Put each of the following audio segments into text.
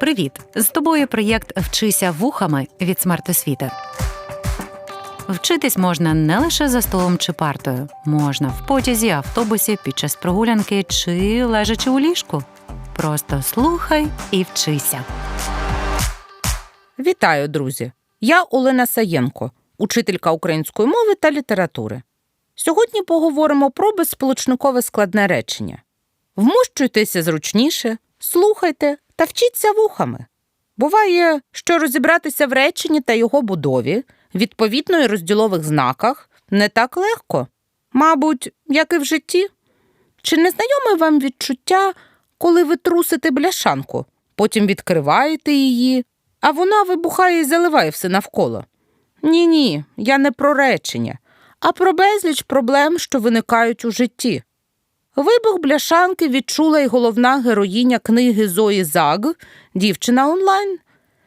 Привіт! З тобою проєкт Вчися вухами від смертосвіти. Вчитись можна не лише за столом чи партою, можна в потязі, автобусі, під час прогулянки чи лежачи у ліжку. Просто слухай і вчися. Вітаю, друзі! Я Олена Саєнко, учителька української мови та літератури. Сьогодні поговоримо про безсполучникове складне речення. Вмощуйтеся зручніше, слухайте та вчіться вухами. Буває, що розібратися в реченні та його будові, відповідно і розділових знаках, не так легко. Мабуть, як і в житті. Чи не знайоме вам відчуття, коли ви трусите бляшанку, потім відкриваєте її, а вона вибухає і заливає все навколо? Ні, ні, я не про речення, а про безліч проблем, що виникають у житті. Вибух бляшанки відчула й головна героїня книги Зої Заг, дівчина онлайн.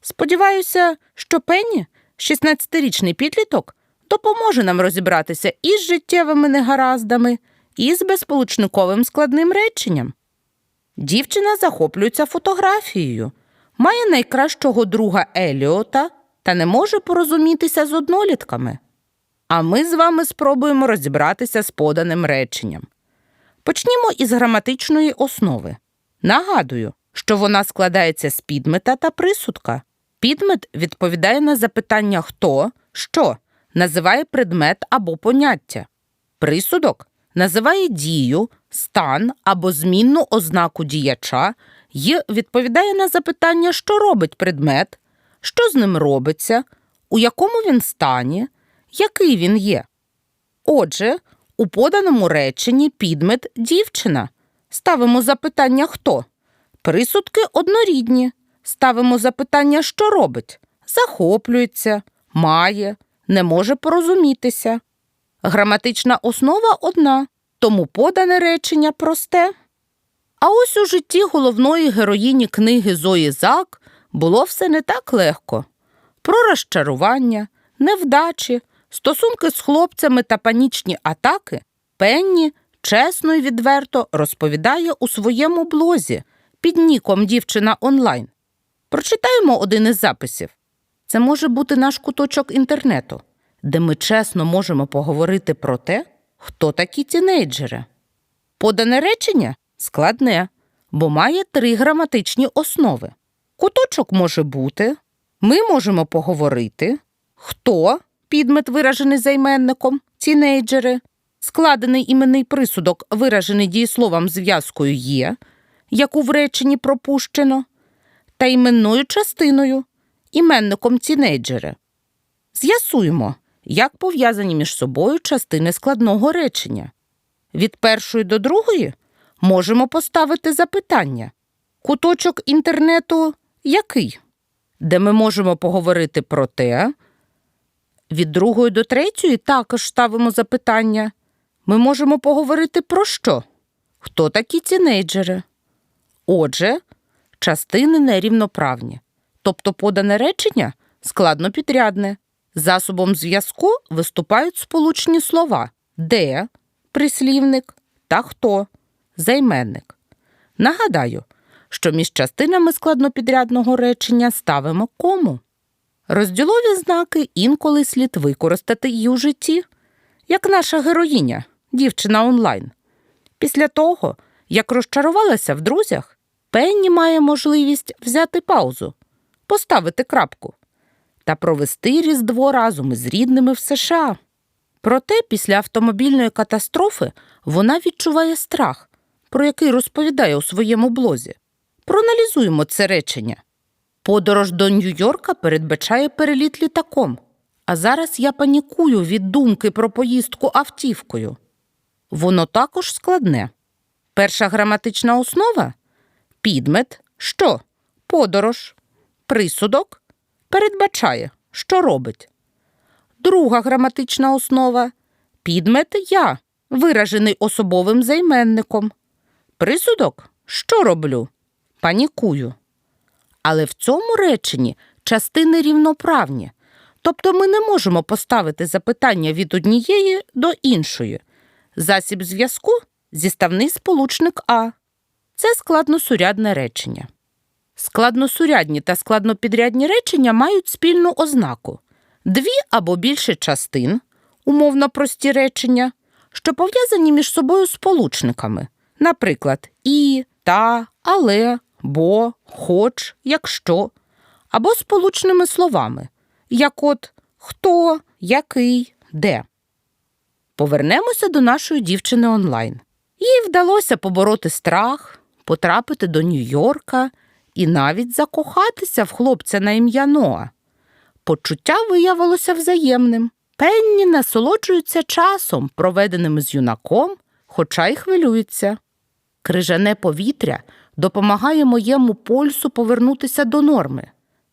Сподіваюся, що Пенні, 16-річний підліток, допоможе нам розібратися і з життєвими негараздами, і з безполучниковим складним реченням. Дівчина захоплюється фотографією, має найкращого друга Еліота та не може порозумітися з однолітками. А ми з вами спробуємо розібратися з поданим реченням. Почнімо із граматичної основи. Нагадую, що вона складається з підмета та присудка. Підмет відповідає на запитання хто, що, називає предмет або поняття. Присудок називає дію, стан або змінну ознаку діяча і відповідає на запитання, що робить предмет, що з ним робиться, у якому він стані, який він є. Отже, у поданому реченні підмет дівчина. Ставимо запитання хто. Присудки однорідні. Ставимо запитання, що робить. Захоплюється, має, не може порозумітися. Граматична основа одна, тому подане речення просте. А ось у житті головної героїні книги Зої Зак було все не так легко. Про розчарування, невдачі, стосунки з хлопцями та панічні атаки Пенні чесно і відверто розповідає у своєму блозі під ніком дівчина онлайн. Прочитаємо один із записів. Це може бути наш куточок інтернету, де ми чесно можемо поговорити про те, хто такі тінейджери. Подане речення складне, бо має три граматичні основи. Куточок може бути, ми можемо поговорити, хто підмет виражений займенником, тінейджери, складений іменний присудок, виражений дієсловом зв'язкою є, яку в реченні пропущено, та іменною частиною, іменником тінейджери. З'ясуємо, як пов'язані між собою частини складного речення. Від першої до другої можемо поставити запитання. Куточок інтернету який? Де ми можемо поговорити про те. Від другої до третьої також ставимо запитання. Ми можемо поговорити про що? Хто такі тінейджери? Отже, частини нерівноправні, тобто подане речення складнопідрядне. Засобом зв'язку виступають сполучні слова де, прислівник та хто, займенник. Нагадаю, що між частинами складнопідрядного речення ставимо кому. Розділові знаки інколи слід використати і у житті, як наша героїня, дівчина онлайн. Після того, як розчарувалася в друзях, Пенні має можливість взяти паузу, поставити крапку та провести Різдво разом із рідними в США. Проте після автомобільної катастрофи вона відчуває страх, про який розповідає у своєму блозі. Проаналізуємо це речення. Подорож до Нью-Йорка передбачає переліт літаком, а зараз я панікую від думки про поїздку автівкою. Воно також складне. Перша граматична основа підмет, що подорож, присудок передбачає, що робить. Друга граматична основа підмет я, виражений особовим займенником. Присудок що роблю? Панікую. Але в цьому реченні частини рівноправні, тобто ми не можемо поставити запитання від однієї до іншої. Засіб зв'язку зіставний сполучник А. Це складносурядне речення. Складносурядні та складнопідрядні речення мають спільну ознаку дві або більше частин, умовно прості речення, що пов'язані між собою сполучниками, наприклад, і, та, але, бо, хоч, якщо, або сполучними словами, як от хто, який, де. Повернемося до нашої дівчини онлайн. Їй вдалося побороти страх, потрапити до Нью-Йорка і навіть закохатися в хлопця на ім'я Ноа. Почуття виявилося взаємним. Пенні насолоджується часом, проведеним з юнаком, хоча й хвилюється. Крижане повітря допомагає моєму пульсу повернутися до норми.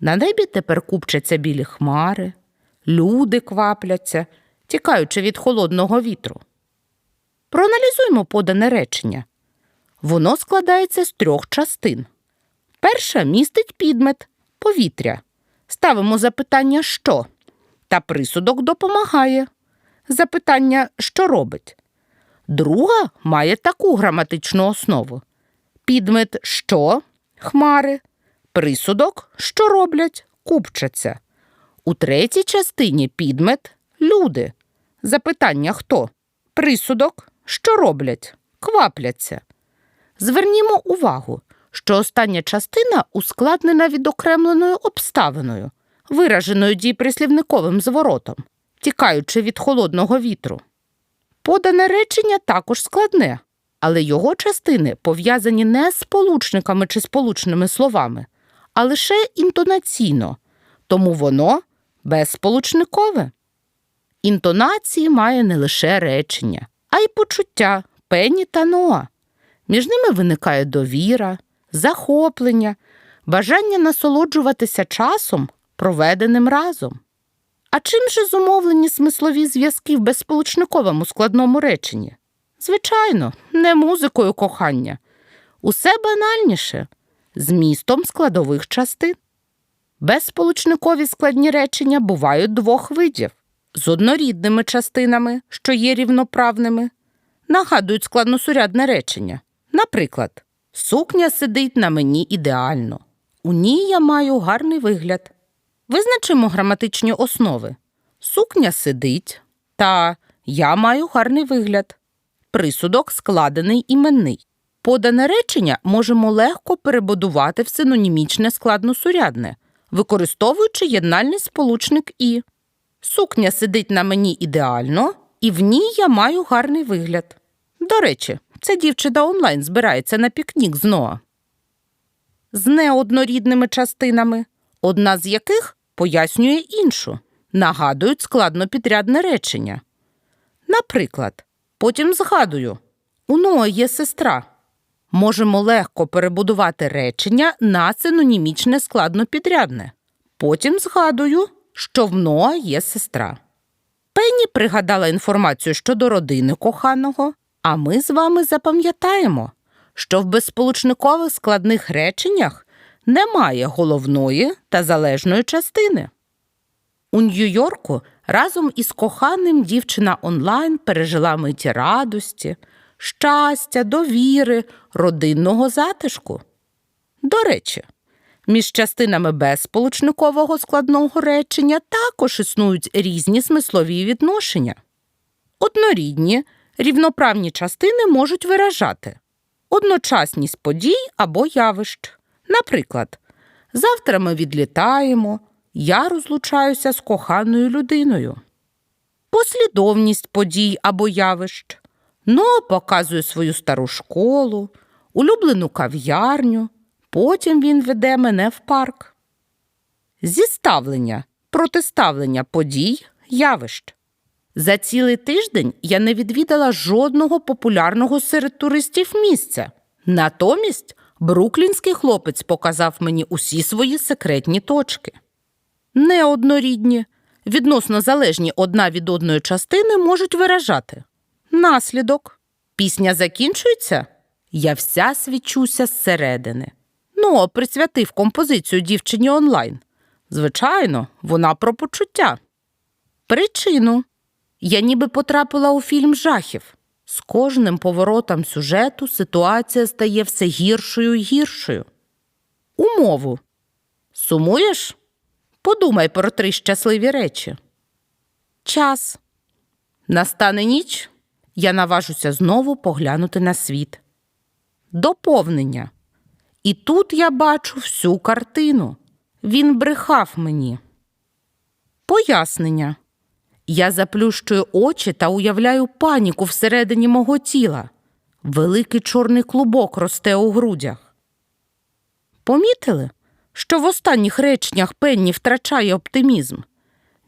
На небі тепер купчаться білі хмари, люди квапляться, тікаючи від холодного вітру. Проаналізуймо подане речення. Воно складається з трьох частин. Перша містить підмет повітря. Ставимо запитання що? Та присудок допомагає. Запитання що робить. Друга має таку граматичну основу. Підмет що хмари, присудок що роблять, купчаться. У третій частині підмет люди. Запитання хто? Присудок що роблять, квапляться. Звернімо увагу, що остання частина ускладнена відокремленою обставиною, вираженою дієприслівниковим зворотом, тікаючи від холодного вітру. Подане речення також складне, але його частини пов'язані не з сполучниками чи сполучними словами, а лише інтонаційно, тому воно безсполучникове. Інтонації має не лише речення, а й почуття пені та ноа. Між ними виникає довіра, захоплення, бажання насолоджуватися часом, проведеним разом. А чим же зумовлені смислові зв'язки в безсполучниковому складному реченні? Звичайно, не музикою кохання. Усе банальніше змістом складових частин. Безсполучникові складні речення бувають двох видів з однорідними частинами, що є рівноправними, нагадують складносурядне речення. Наприклад, сукня сидить на мені ідеально. У ній я маю гарний вигляд. Визначимо граматичні основи. Сукня сидить та я маю гарний вигляд. Присудок складений іменний. Подане речення можемо легко перебудувати в синонімічне складносурядне, використовуючи єднальний сполучник і. Сукня сидить на мені ідеально, і в ній я маю гарний вигляд. До речі, ця дівчина онлайн збирається на пікнік з Ноа. З неоднорідними частинами, одна з яких пояснює іншу, нагадують складнопідрядне речення. Наприклад, потім згадую, у Ноа є сестра. Можемо легко перебудувати речення на синонімічне складнопідрядне. Потім згадую, що в Ноа є сестра. Пенні пригадала інформацію щодо родини коханого, а ми з вами запам'ятаємо, що в безсполучникових складних реченнях немає головної та залежної частини. У Нью-Йорку разом із коханим дівчина онлайн пережила миті радості, щастя, довіри, родинного затишку. До речі, між частинами безсполучникового складного речення також існують різні смислові відношення. Однорідні, рівноправні частини можуть виражати одночасність подій або явищ. Наприклад, завтра ми відлітаємо, я розлучаюся з коханою людиною. Послідовність подій або явищ. Но показує свою стару школу, улюблену кав'ярню, потім він веде мене в парк. Зіставлення, протиставлення подій, явищ. За цілий тиждень я не відвідала жодного популярного серед туристів місця. Натомість бруклінський хлопець показав мені усі свої секретні точки. Неоднорідні, відносно залежні одна від одної частини можуть виражати наслідок. Пісня закінчується, я вся свічуся зсередини. Ну, присвятив композицію дівчині онлайн. Звичайно, вона про почуття. Причину. Я ніби потрапила у фільм жахів. З кожним поворотом сюжету ситуація стає все гіршою і гіршою. Умову. Сумуєш? Подумай про три щасливі речі. Час. Настане ніч, я наважуся знову поглянути на світ. Доповнення. І тут я бачу всю картину. Він брехав мені. Пояснення. Я заплющую очі та уявляю паніку всередині мого тіла. Великий чорний клубок росте у грудях. Помітили, що в останніх реченнях Пенні втрачає оптимізм?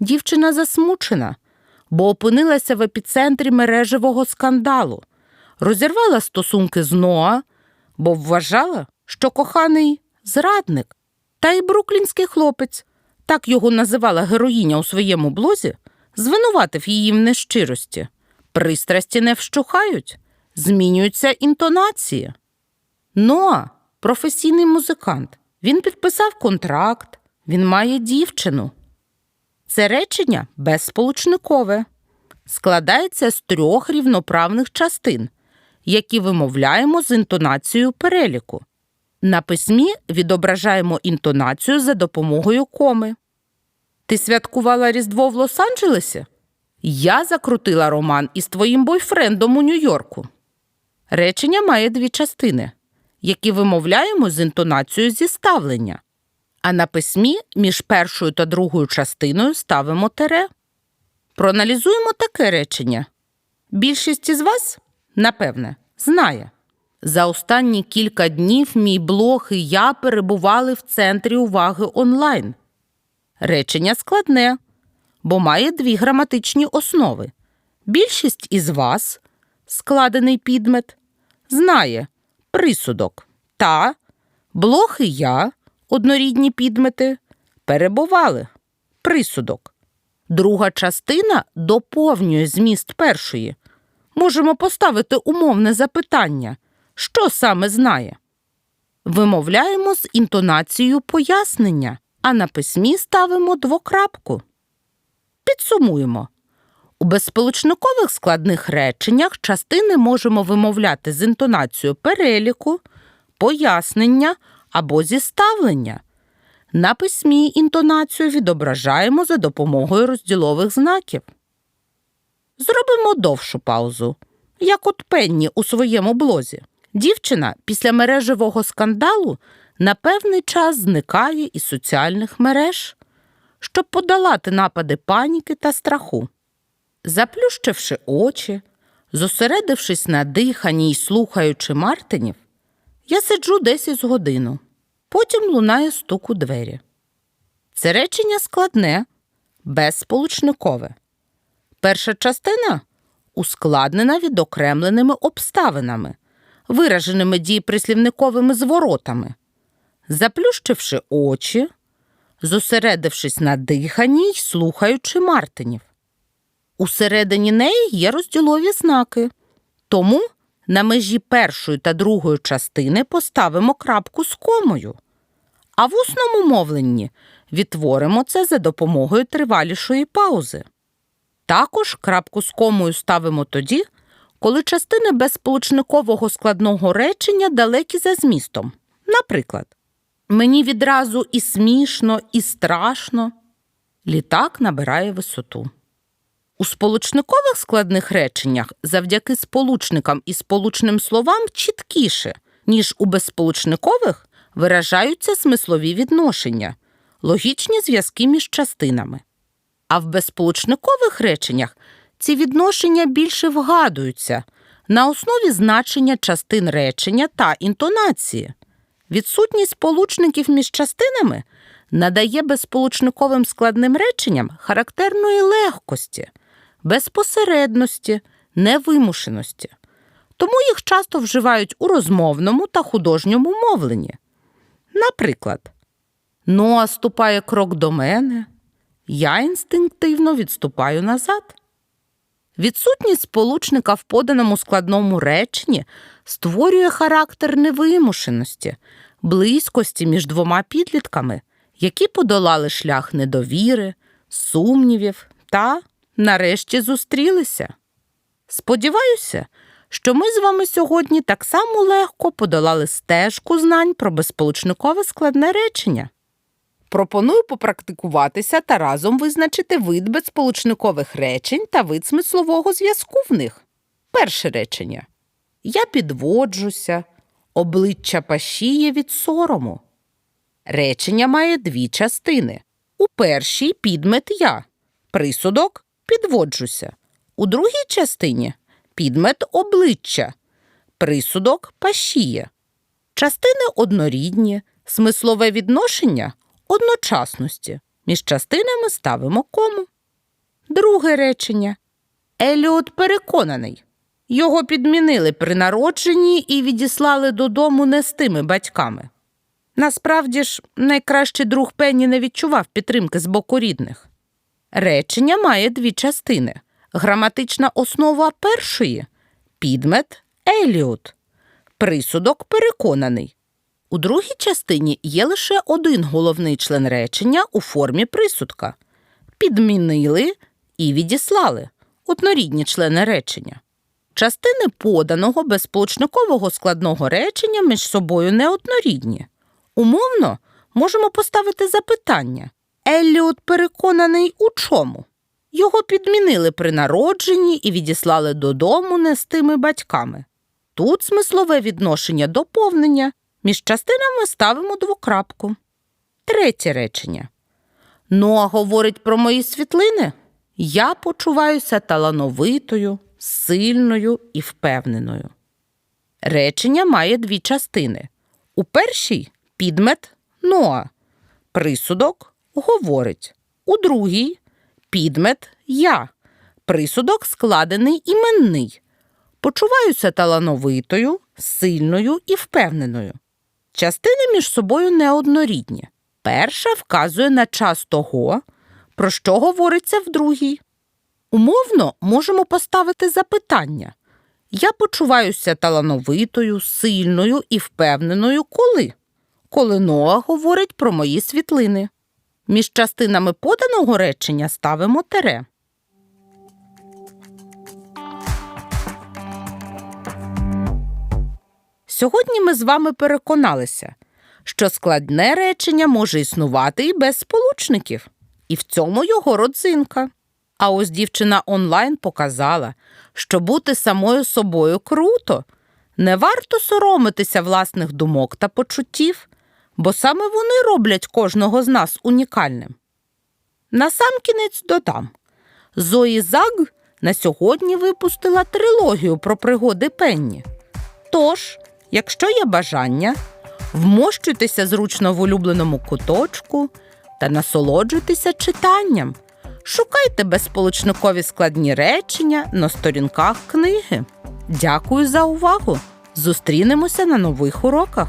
Дівчина засмучена, бо опинилася в епіцентрі мережевого скандалу, розірвала стосунки з Ноа, бо вважала, що коханий зрадник, та й бруклінський хлопець, так його називала героїня у своєму блозі, звинуватив її в нещирості. Пристрасті не вщухають, змінюються інтонації. Ноа професійний музикант. Він підписав контракт, він має дівчину. Це речення безсполучникове, складається з трьох рівноправних частин, які вимовляємо з інтонацією переліку. На письмі відображаємо інтонацію за допомогою коми. Ти святкувала Різдво в Лос-Анджелесі? Я закрутила роман із твоїм бойфрендом у Нью-Йорку. Речення має дві частини, які вимовляємо з інтонацією зіставлення. А на письмі між першою та другою частиною ставимо тере. Проаналізуємо таке речення. Більшість із вас, напевне, знає. За останні кілька днів мій блог і я перебували в центрі уваги онлайн. Речення складне, бо має дві граматичні основи. Більшість із вас, складений підмет, знає присудок та блог і я, однорідні підмети, перебували присудок. Друга частина доповнює зміст першої. Можемо поставити умовне запитання, що саме знає. Вимовляємо з інтонацією пояснення, а на письмі ставимо двокрапку. Підсумуємо. У безсполучникових складних реченнях частини можемо вимовляти з інтонацією переліку, пояснення або зіставлення. На письмі інтонацію відображаємо за допомогою розділових знаків. Зробимо довшу паузу, як от Пенні у своєму блозі. Дівчина після мережевого скандалу на певний час зникає із соціальних мереж, щоб подолати напади паніки та страху. Заплющивши очі, зосередившись на диханні і слухаючи Мартинів, я сиджу десь із годину. Потім лунає стук у двері. Це речення складне, безсполучникове. Перша частина ускладнена відокремленими обставинами, вираженими дієприслівниковими зворотами. Заплющивши очі, зосередившись на диханні й слухаючи Мартинів. Усередині неї є розділові знаки, тому на межі першої та другої частини поставимо крапку з комою, а в усному мовленні відтворимо це за допомогою тривалішої паузи. Також крапку з комою ставимо тоді, коли частини безсполучникового складного речення далекі за змістом. Наприклад, мені відразу і смішно, і страшно. Літак набирає висоту. У сполучникових складних реченнях завдяки сполучникам і сполучним словам чіткіше, ніж у безсполучникових виражаються смислові відношення, логічні зв'язки між частинами. А в безсполучникових реченнях ці відношення більше вгадуються на основі значення частин речення та інтонації. Відсутність сполучників між частинами надає безсполучниковим складним реченням характерної легкості, безпосередності, невимушеності. Тому їх часто вживають у розмовному та художньому мовленні. Наприклад, Ноа ступає крок до мене, я інстинктивно відступаю назад. Відсутність сполучника в поданому складному реченні створює характер невимушеності, близькості між двома підлітками, які подолали шлях недовіри, сумнівів та, нарешті, зустрілися. Сподіваюся, що ми з вами сьогодні так само легко подолали стежку знань про безсполучникове складне речення. Пропоную попрактикуватися та разом визначити вид безсполучникових речень та вид смислового зв'язку в них. Перше речення. Я підводжуся, обличчя пашіє від сорому. Речення має дві частини. У першій підмет я, присудок підводжуся. У другій частині підмет обличчя, присудок пашіє. Частини однорідні, смислове відношення одночасності. Між частинами ставимо кому. Друге речення. Еліот переконаний. Його підмінили при народженні і відіслали додому не з тими батьками. Насправді ж, найкращий друг Пенні не відчував підтримки з боку рідних. Речення має дві частини. Граматична основа першої підмет Еліот. Присудок переконаний. У другій частині є лише один головний член речення у формі присудка. Підмінили і відіслали однорідні члени речення. Частини поданого безсполучникового складного речення між собою неоднорідні. Умовно можемо поставити запитання. Елліот переконаний у чому? Його підмінили при народженні і відіслали додому не з тими батьками. Тут смислове відношення доповнення. Між частинами ставимо двокрапку. Третє речення. Ноа говорить про мої світлини. Я почуваюся талановитою, сильною і впевненою. Речення має дві частини. У першій підмет Ноа. Присудок говорить. У другій підмет я. Присудок складений іменний. Почуваюся талановитою, сильною і впевненою. Частини між собою неоднорідні. Перша вказує на час того, про що говориться в другій. Умовно можемо поставити запитання. Я почуваюся талановитою, сильною і впевненою коли? Коли Ноа говорить про мої світлини. Між частинами поданого речення ставимо тере. Сьогодні ми з вами переконалися, що складне речення може існувати і без сполучників, і в цьому його родзинка. А ось дівчина онлайн показала, що бути самою собою круто. Не варто соромитися власних думок та почуттів, бо саме вони роблять кожного з нас унікальним. Насамкінець додам. Зої Заг на сьогодні випустила трилогію про пригоди Пенні. Тож, якщо є бажання, вмощуйтеся зручно в улюбленому куточку та насолоджуйтеся читанням. Шукайте безсполучникові складні речення на сторінках книги. Дякую за увагу! Зустрінемося на нових уроках.